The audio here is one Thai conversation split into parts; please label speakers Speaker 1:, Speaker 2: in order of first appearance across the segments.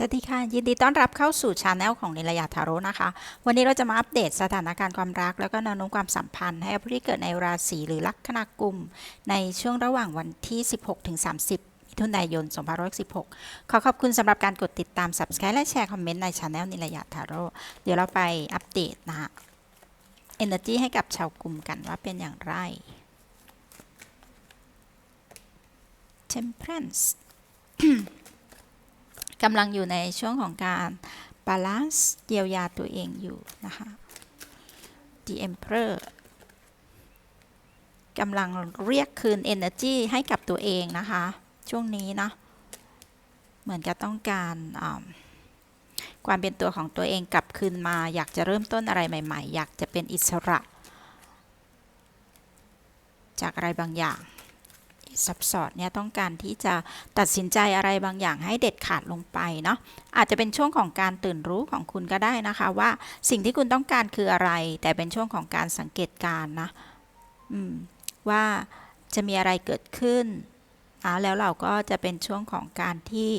Speaker 1: สวัสดีค่ะ ยินดีต้อนรับเข้าสู่ช anel ของนิลยาทาโร่นะคะ วันนี้เราจะมาอัปเดตสถานการณ์ความรัก แล้วก็แนวโน้มความสัมพันธ์ให้ผู้ที่เกิดในราศีหรือลัคนากุม ในช่วงระหว่างวันที่ 16ถึง30มิถุนายน2516 ขอขอบคุณสำหรับการกดติดตาม subscribe และแชร์คอมเมนต์ในช anel นิลยาทาโร่เดี๋ยวเราไปอัปเดตนะคะ energy ให้กับชาวกลุ่มกันว่าเป็นอย่างไร temperance กำลังอยู่ในช่วงของการบาลานซ์เยียวยาตัวเองอยู่นะคะ The Emperor กำลังเรียกคืน energy ให้กับตัวเองนะคะ ช่วงนี้นะเหมือนกับต้องการความเป็นตัวของตัวเองกลับคืนมา อยากจะเริ่มต้นอะไรใหม่ ๆ อยากจะเป็นอิสระ จากอะไรบางอย่าง ซับสอดเนี่ยต้องการที่จะตัดสินใจอะไรบางอย่างให้เด็ดขาดลงไปเนาะอาจจะเป็นช่วงของการตื่นรู้ของคุณก็ได้นะคะว่าสิ่งที่คุณต้องการคืออะไร แต่เป็นช่วงของการสังเกตการนะว่าจะมีอะไรเกิดขึ้นอ่าแล้วเราก็จะเป็นช่วงของการที่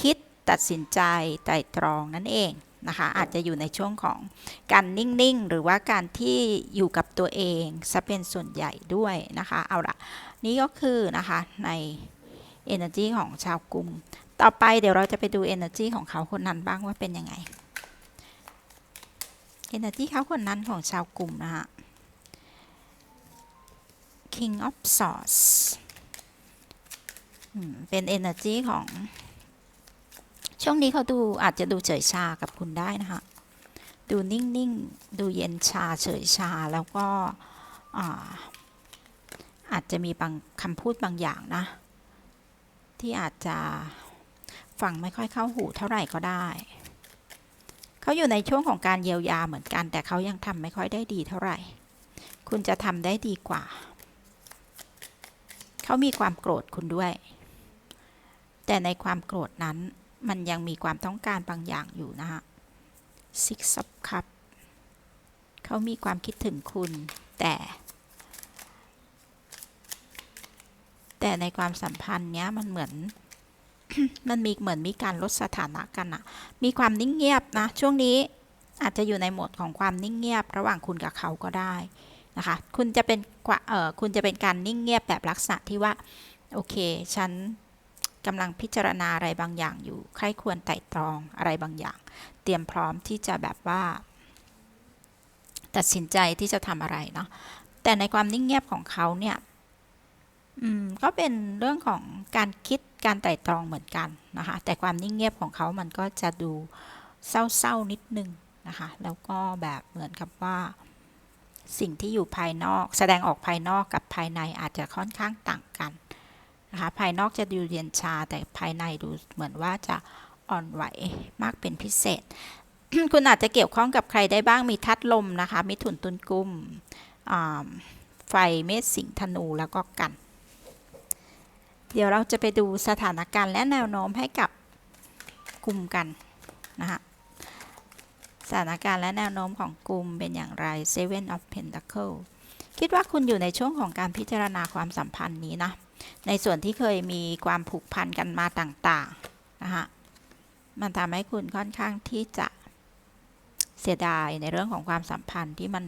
Speaker 1: คิดตัดสินใจไตร่ตรองนั่นเอง นะคะอาจจะอยู่ในช่วงของการนิ่งๆ หรือว่าการที่อยู่กับตัวเองซะเป็นส่วนใหญ่ด้วยนะคะเอาละนี่ก็คือนะคะใน energy ของชาวกลุ่ม ต่อไปเดี๋ยวเราจะไปดู energy ของเขาคนนั้นบ้างว่าเป็นยังไง energy เขาคนนั้นของชาวกลุ่มนะคะ King of Swords เป็น energy ของ ช่วงนี้เขาดูอาจจะดูเฉยชากับคุณได้นะคะ ดูนิ่งๆ ดูเย็นชาเฉยชาแล้วก็อาอาจจะมีบางคำพูดบางอย่างนะ ที่อาจจะฟังไม่ค่อยเข้าหูเท่าไหร่ก็ได้ เขาอยู่ในช่วงของการเยียวยาเหมือนกัน แต่เขายังทำไม่ค่อยได้ดีเท่าไหร่ คุณจะทำได้ดีกว่า เขามีความโกรธคุณด้วย แต่ในความโกรธนั้น มันยังมีความต้องการบางอย่างอยู่นะฮะ Six of Cup เขามีความคิดถึงคุณ แต่ แต่ในความสัมพันธ์เนี้ยมันเหมือน มันมีเหมือนมีการลดสถานะกันอะมีความนิ่งเงียบนะ ช่วงนี้อาจจะอยู่ในโหมดของความนิ่งเงียบ ระหว่างคุณกับเขาก็ได้นะคะ คุณจะเป็นเออคุณจะเป็นการนิ่งเงียบแบบลักษณะที่ว่า โอเค ฉัน กำลังพิจารณาอะไรบางอย่างอยู่ ใครควรไต่ตรองอะไรบางอย่าง เตรียมพร้อมที่จะแบบว่า ตัดสินใจที่จะทำอะไรเนาะ แต่ในความนิ่งเงียบของเขาเนี่ยอืมก็เป็นเรื่องของการคิดการไต่ตรองเหมือนกันนะคะ แต่ความนิ่งเงียบของเขามันก็จะดูเศร้าๆนิดนึงนะคะ แล้วก็แบบเหมือนกับว่า สิ่งที่อยู่ภายนอก แสดงออกภายนอกกับภายในอาจจะค่อนข้างต่างกัน นะคะภายนอกจะดูเย็นชา แต่ภายในดูเหมือนว่าจะอ่อนไหวมากเป็นพิเศษ คุณอาจจะเกี่ยวข้องกับใครได้บ้างมีทัดลมนะคะ มิถุนตุลกุมไฟเมษสิงห์ธนูแล้วก็กัน เดี๋ยวเราจะไปดูสถานการณ์และแนวโน้มให้กับกลุ่มกันนะคะสถานการณ์และแนวโน้มของกลุ่มเป็นอย่างไร Seven of Pentacle คิดว่าคุณอยู่ในช่วงของการพิจารณาความสัมพันธ์นี้นะ ในส่วนที่เคยมีความผูกพันกันมาต่างๆนะคะมันทำให้คุณค่อนข้างที่จะเสียดายในเรื่องของความสัมพันธ์ที่มัน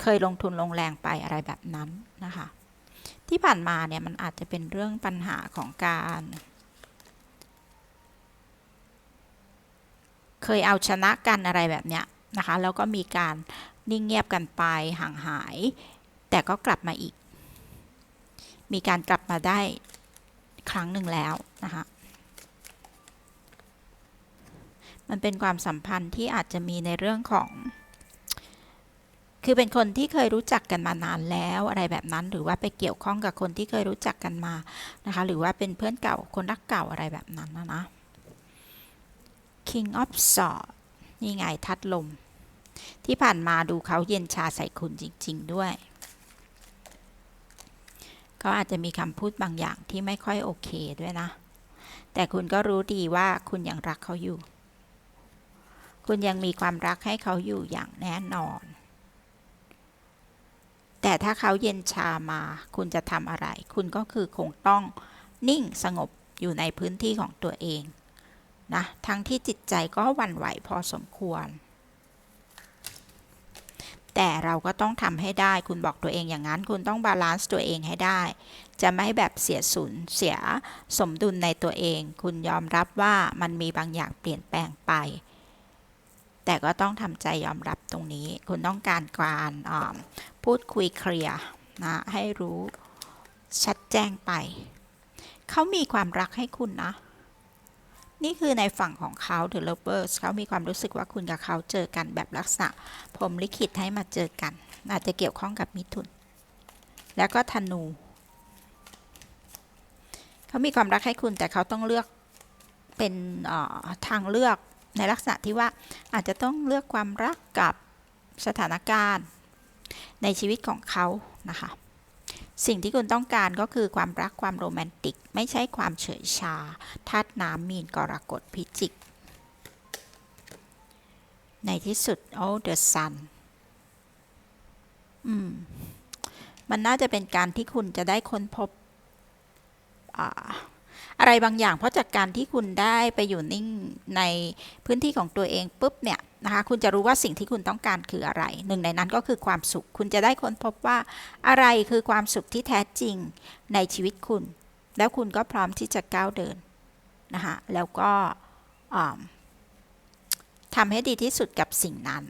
Speaker 1: เคยลงทุนลงแรงไปอะไรแบบนั้นนะคะ ที่ผ่านมาเนี่ยมันอาจจะเป็นเรื่องปัญหาของการ เคยเอาชนะกันอะไรแบบเนี้ยนะคะ แล้วก็มีการนิ่งเงียบกันไปห่างหาย แต่ก็กลับมาอีก มีการกลับมาได้ครั้งหนึ่งแล้วนะคะ มันเป็นความสัมพันธ์ที่อาจจะมีในเรื่องของ คือเป็นคนที่เคยรู้จักกันมานานแล้วอะไรแบบนั้น หรือว่าไปเกี่ยวข้องกับคนที่เคยรู้จักกันมานะคะ หรือว่าเป็นเพื่อนเก่าคนรักเก่าอะไรแบบนั้นนะนะ King of Swords นี่ไงทัดลม ที่ผ่านมาดูเขาเย็นชาใส่คุณจริง ๆ ด้วย เขาอาจจะมีคำพูดบางอย่างที่ไม่ค่อยโอเคด้วยนะ แต่คุณก็รู้ดีว่าคุณยังรักเขาอยู่ คุณยังมีความรักให้เขาอยู่อย่างแน่นอน แต่ถ้าเขาเย็นชามา คุณจะทำอะไร คุณก็คือคงต้องนิ่งสงบอยู่ในพื้นที่ของตัวเองนะ ทั้งที่จิตใจก็หวั่นไหวพอสมควร แต่เราก็ต้องทำให้ได้ คุณบอกตัวเองอย่างนั้น คุณต้องบาลานซ์ตัวเองให้ได้ จะไม่แบบเสียสูญเสียสมดุลในตัวเอง คุณยอมรับว่ามันมีบางอย่างเปลี่ยนแปลงไป แต่ก็ต้องทำใจยอมรับตรงนี้ คุณต้องการการพูดคุยเคลียร์นะให้รู้ชัดแจ้งไป เขามีความรักให้คุณนะ นี่คือในฝั่งของเขา The Lovers เขามีความรู้สึกว่าคุณกับเขาเจอกันแบบลักษณะพรมลิขิตให้มาเจอกัน อาจจะเกี่ยวข้องกับมิถุน แล้วก็ธนูเขามีความรักให้คุณแต่เขาต้องเลือกเป็นทางเลือกในลักษณะที่ว่าอาจจะต้องเลือกความรักกับสถานการณ์ในชีวิตของเขานะคะ สิ่งที่คุณต้องการก็คือความรักความโรแมนติก ไม่ใช่ความเฉยชาธาตุน้ำมีนกรกฎพิจิก ในที่สุด oh the sun อืม มันน่าจะเป็นการที่คุณจะได้ค้นพบอะไรบางอย่างเพราะจากการที่คุณได้ไปอยู่นิ่งในพื้นที่ของตัวเองปุ๊บเนี่ย นะคะคุณจะรู้ว่าสิ่งที่คุณต้องการคืออะไร หนึ่งในนั้นก็คือความสุข คุณจะได้ค้นพบว่าอะไรคือความสุขที่แท้จริงในชีวิตคุณ แล้วคุณก็พร้อมที่จะก้าวเดินนะคะแล้วก็ทำให้ดีที่สุดกับสิ่งนั้น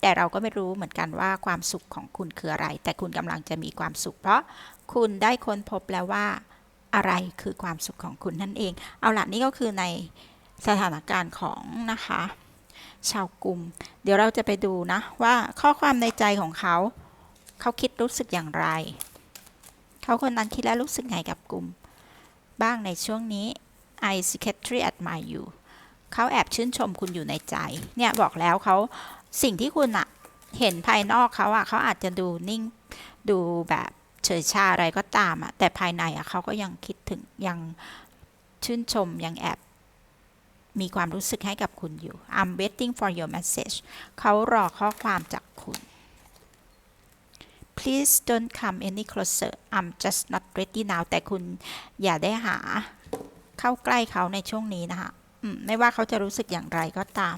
Speaker 1: แต่เราก็ไม่รู้เหมือนกันว่าความสุขของคุณคืออะไร แต่คุณกำลังจะมีความสุข เพราะคุณได้ค้นพบแล้วว่าอะไรคือความสุขของคุณนั่นเอง เอาล่ะนี่ก็คือใน สถานการณ์ของนะคะ ชาวกลุ่ม เดี๋ยวเราจะไปดูนะว่าข้อความในใจของเขา เขาคิดรู้สึกอย่างไร เขาคนนั้นคิดและรู้สึกไงกับกลุ่ม บ้างในช่วงนี้ I secretly admire you เขาแอบชื่นชมคุณอยู่ในใจ เนี่ยบอกแล้วเขาสิ่งที่คุณอะเห็นภายนอกเขาอะเขาอาจจะดูนิ่งดูแบบเฉยชาอะไรก็ตามอะแต่ภายในอะเขาก็ยังคิดถึงยังชื่นชมยังแอบ มีความรู้สึกให้กับคุณอยู่ I'm waiting for your message เขารอข้อความจากคุณ Please don't come any closer I'm just not ready now แต่คุณอย่าได้หาเข้าใกล้เขาในช่วงนี้นะคะมไม่ว่าเขาจะรู้สึกอย่างไรก็ตาม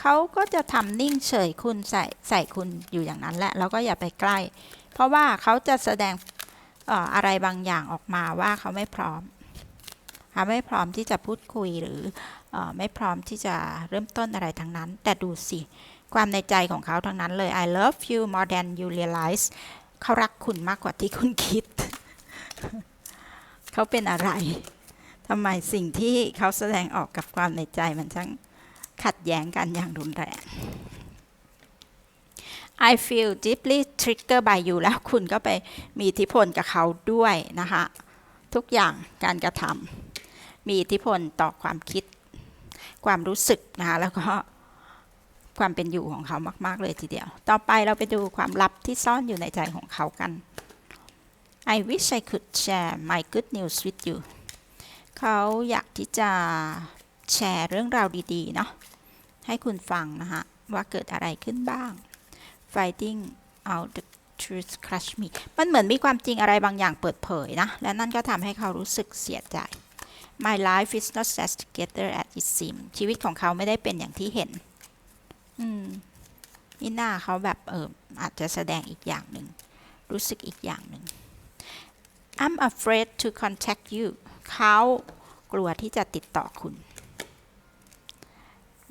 Speaker 1: เขาก็จะทำนิ่งเฉยคุณใส่ใส่คุณอยู่อย่างนั้นแหละแล้วก็อย่าไปใกล้ เพราะว่าเขาจะแสดงออะไรบางอย่างออกมาว่าเขาไม่พร้อม ไม่พร้อมที่จะพูดคุยหรืออไม่พร้อมที่จะเริ่มต้นอะไรทั้งนั้น แต่ดูสิ ความในใจของเขาทั้งนั้นเลย I love you more than you realize เขารักคุณมากกว่าที่คุณคิด เขาเป็นอะไรทำไมสิ่งที่เขาแสดงออกกับความในใจมันช่างขัดแย้งกันอย่างรุนแรง I feel deeply triggered by you แล้วคุณก็ไปมีอิทธิพลกับเขาด้วยนะคะ ทุกอย่างการกระทำ มีอิทธิพลต่อความคิด ความรู้สึกนะคะแล้วก็ความเป็นอยู่ของเขามาก ๆ เลยทีเดียว ต่อไปเราไปดูความลับที่ซ่อนอยู่ในใจของเขากัน I wish I could share my good news with you เขาอยากที่จะแชร์เรื่องราวดีๆ เนาะให้คุณฟังนะคะว่าเกิดอะไรขึ้นบ้าง Finding out the truth crush me มันเหมือนมีความจริงอะไรบางอย่างเปิดเผยนะ และนั่นก็ทำให้เขารู้สึกเสียใจ My life is not as together as it seems ชีวิตของเขาไม่ได้เป็นอย่างที่เห็น อืมนี่หน้าเขาแบบเอออาจจะแสดงอีกอย่างหนึ่ง รู้สึกอีกอย่างหนึ่ง I'm afraid to contact you เขากลัวที่จะติดต่อคุณ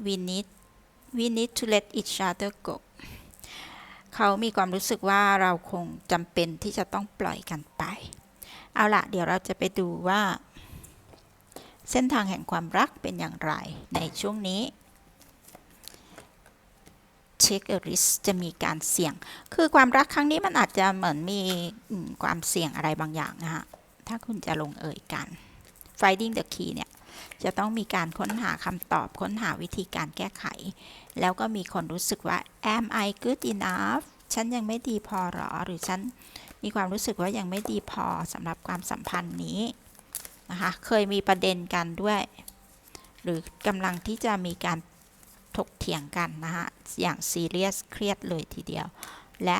Speaker 1: we need we need to let each other go เขามีความรู้สึกว่าเราคงจำเป็นที่จะต้องปล่อยกันไป เอาละเดี๋ยวเราจะไปดูว่า เส้นทางแห่งความรักเป็นอย่างไรในช่วงนี้ take a risk จะมีการเสี่ยง คือความรักครั้งนี้มันอาจจะเหมือนมีความเสี่ยงอะไรบางอย่างนะฮะถ้าคุณจะลงเอ่ยกัน finding the key เนี่ย จะต้องมีการค้นหาคำตอบค้นหาวิธีการแก้ไข แล้วก็มีคนรู้สึกว่า am I good enough ฉันยังไม่ดีพอหรอ หรือฉันมีความรู้สึกว่ายังไม่ดีพอสำหรับความสัมพันธ์นี้ นะคะ เคยมีประเด็นกันด้วย หรือกำลังที่จะมีการถกเถียงกันนะคะอย่างซีเรียสเครียดเลยทีเดียว และ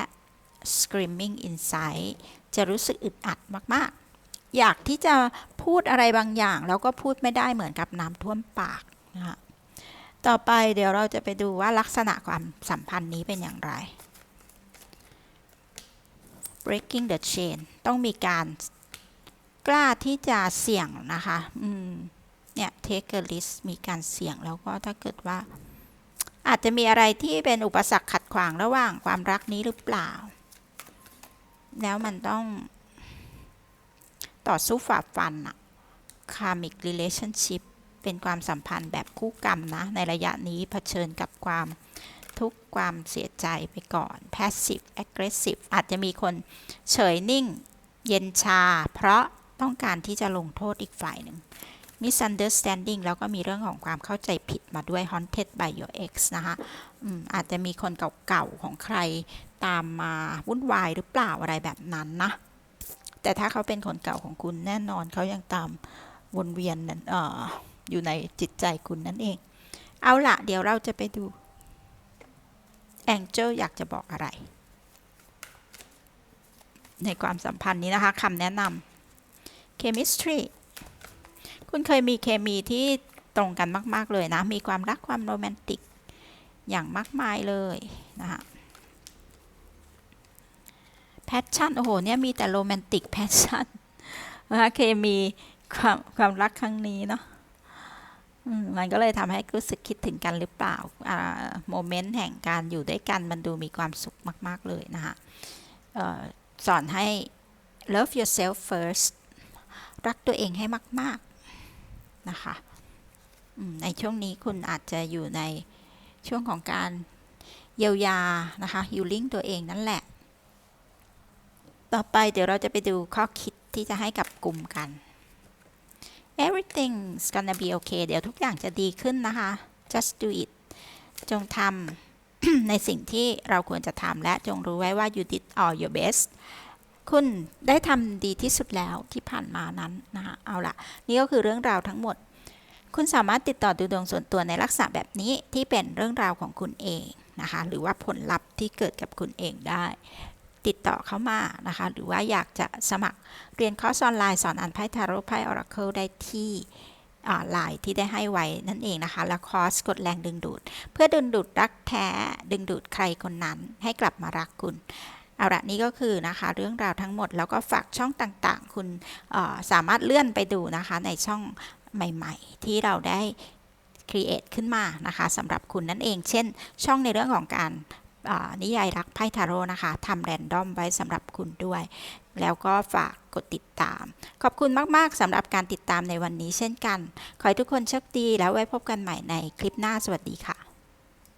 Speaker 1: screaming inside จะรู้สึกอึดอัดมาก ๆ อยากที่จะพูดอะไรบางอย่าง แล้วก็พูดไม่ได้เหมือนกับน้ำท่วมปากนะคะต่อไปเดี๋ยวเราจะไปดูว่าลักษณะความสัมพันธ์นี้เป็นอย่างไร breaking the chain ต้องมีการ กล้าที่จะเสี่ยงนะคะ อืม เนี่ย take a risk มีการเสี่ยงแล้วก็ถ้าเกิดว่า อาจจะมีอะไรที่เป็นอุปสรรคขัดขวางระหว่างความรักนี้หรือเปล่า แล้วมันต้อง ต่อสู้ฝ่าฟันอะ karmic relationship เป็นความสัมพันธ์แบบคู่กรรมนะ ในระยะนี้เผชิญกับความทุกข์ความเสียใจไปก่อน passive aggressive อาจจะมีคนเฉยนิ่ง เย็นชา เพราะ ต้องการที่จะลงโทษอีกฝ่ายหนึ่ง misunderstanding แล้วก็มีเรื่องของความเข้าใจผิดมาด้วย haunted by your ex นะคะอืมอาจจะมีคนเก่าๆของใครตามมาวุ่นวายหรือเปล่าอะไรแบบนั้นนะ แต่ถ้าเขาเป็นคนเก่าของคุณแน่นอนเขายังตามวนเวียนนั่นอออยู่ในจิตใจคุณนั่นเอง เอาละเดี๋ยวเราจะไปดู Angel อยากจะบอกอะไร ในความสัมพันธ์นี้นะคะคำแนะนำ chemistry คุณเคยมีเคมีที่ตรงกันมาก ๆ เลยนะ มีความรักความโรแมนติก อย่างมากมายเลยนะคะ passion โอ้โห เนี่ยมีแต่โรแมนติก passion นะคะเคมีความความรักครั้งนี้เนาะมันก็เลยทำให้รู้สึกคิดถึงกันหรือเปล่าโมเมนต์แห่งการอยู่ด้วยกันมันดูมีความสุขมาก ๆ เลยนะคะเออสอนให้ love yourself first รักตัวเองให้มาก ๆ นะคะในช่วงนี้คุณอาจจะอยู่ในช่วงของการเยียวยา นะคะ healing ตัวเองนั่นแหละ ต่อไปเดี๋ยวเราจะไปดูข้อคิดที่จะให้กับกลุ่มกัน everything's gonna be okay เดี๋ยวทุกอย่างจะดีขึ้นนะคะ just do it จงทำในสิ่งที่เราควรจะทำและจงรู้ไว้ว่า you did all your best คุณได้ทำดีที่สุดแล้วที่ผ่านมานั้นนะคะเอาละนี่ก็คือเรื่องราวทั้งหมด คุณสามารถติดต่อดูดวงส่วนตัวในลักษณะแบบนี้ที่เป็นเรื่องราวของคุณเองนะคะหรือว่าผลลัพธ์ที่เกิดกับคุณเองได้ ติดต่อเข้ามานะคะ หรือว่าอยากจะสมัครเรียนคอร์สออนไลน์สอนอ่านไพ่ทาโร่ไพ่ออราเคิลได้ที่ไลน์ที่ได้ให้ไว้นั่นเองนะคะ และคอร์สกดแรงดึงดูด เพื่อดึงดูดรักแท้ดึงดูดใครคนนั้นให้กลับมารักคุณ เอาละนี่ก็คือนะคะเรื่องราวทั้งหมดแล้วก็ฝากช่องต่างๆ คุณสามารถเลื่อนไปดูนะคะในช่องใหม่ๆ ที่เราได้ create ขึ้นมานะคะสำหรับคุณนั่นเอง เช่น ช่องในเรื่องของการนิยายรักไพ่ทาโร่นะคะทำแรนดอมไว้สำหรับคุณด้วย แล้วก็ฝากกดติดตาม ขอบคุณมาก ๆสำหรับการติดตามในวันนี้เช่นกัน ขอให้ทุกคนโชคดีแล้วไว้พบกันใหม่ในคลิปหน้าสวัสดีค่ะ